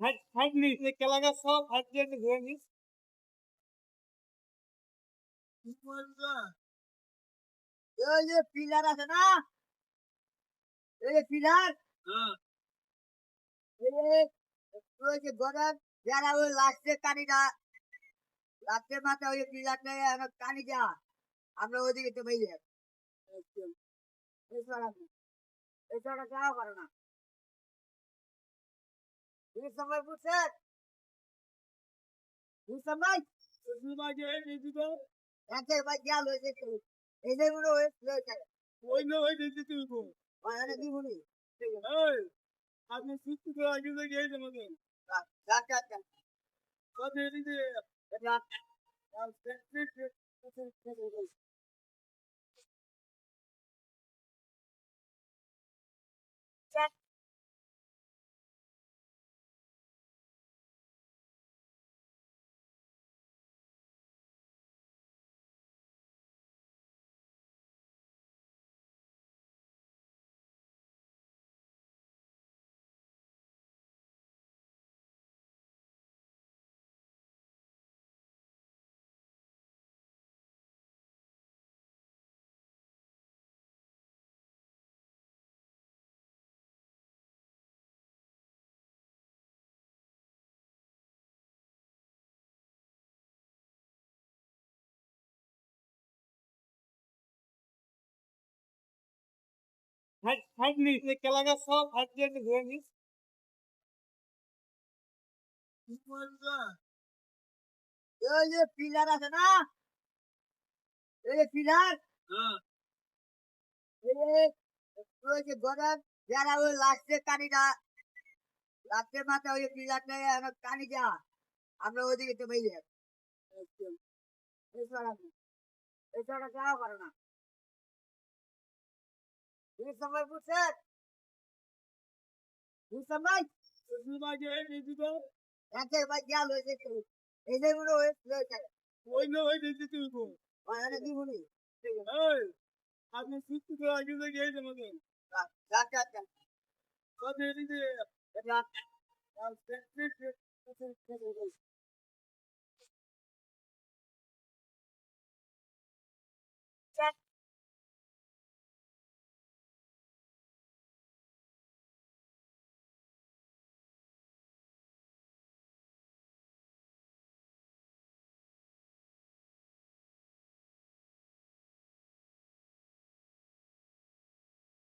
এই কেলাগা সব হাইট দিয়ে ধুয়ে নিস এই যে পিলার আছে না? এই যে পিলার? ওই যে গড়ার যারা ওই লাস্টে কানিটা লাস্টের মাথা ওই পিলার নেই কানি যা আমরা ওইদিকে তো বাইরে এছাড়া যাওয়া পারে না। সময় বুঝছে সময় এতে ভাই গেল হয়েছে এই যে মনে হয়েছে ওই না ওই দিদি তুই কি মনে আপনি সুস্থ করে আগে থেকে এই তোমাকে যা যা যা হাইট হাইট নিস এই কেলাগা সব হাইট দিয়ে ধুয়ে নিস। এই যে পিলার আছে না? এই যে পিলার? এই যে ওই যে গড়ার যারা ওই লাস্টে কানিটা লাস্টের মাথা ওই পিলার নেই কানি যা আমরা ওইদিকে তো বাইরে এছাড়া এছাড়া যাওয়া পারে না। তুমি সময় বুঝছে তুমি সময় সুবাজে এই দিদি এতে ভাই গেল হয়েছে এই যে মনে হয়েছে ওই না ওই দিদি তুই গো মানে কি মনে এই আপনি সুস্থ করে আগে থেকে এই তোমাকে যা যা যা কত দিদি এটা